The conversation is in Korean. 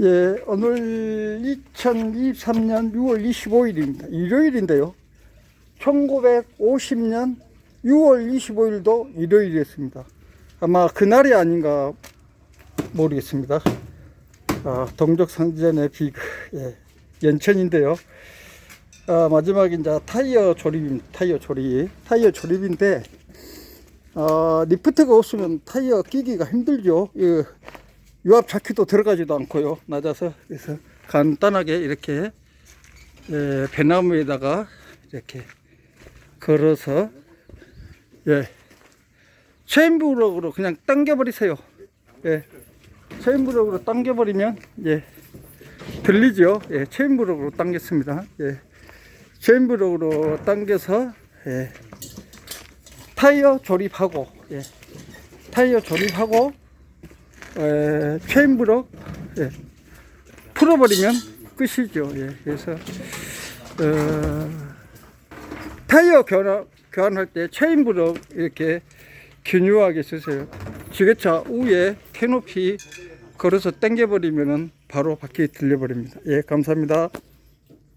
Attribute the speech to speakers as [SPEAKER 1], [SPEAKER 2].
[SPEAKER 1] 예, 오늘 2023년 6월 25일입니다. 일요일인데요. 1950년 6월 25일도 일요일이었습니다. 아마 그날이 아닌가 모르겠습니다. 아, 동족상전의 비그, 예, 연천인데요. 아, 마지막에 이제 타이어 조립입니다. 타이어 조립. 타이어 조립인데, 아, 리프트가 없으면 타이어 끼기가 힘들죠. 예, 유압 자키도 들어가지도 않고요. 낮아서. 그래서 간단하게 이렇게 예, 배나무에다가 이렇게 걸어서 예, 체인브럭으로 그냥 당겨버리세요. 예, 체인브럭으로 당겨버리면 예, 들리죠. 예, 체인브럭으로 당겼습니다. 예, 체인브럭으로 당겨서 예, 타이어 조립하고 예, 타이어 조립하고 에, 체인브럭 예, 풀어버리면 끝이죠. 예, 그래서 어, 타이어 교환, 교환할 때 체인브럭 이렇게 균유하게 쓰세요. 지게차 위에 캐노피 걸어서 당겨버리면 바로 바퀴 들려버립니다. 예, 감사합니다.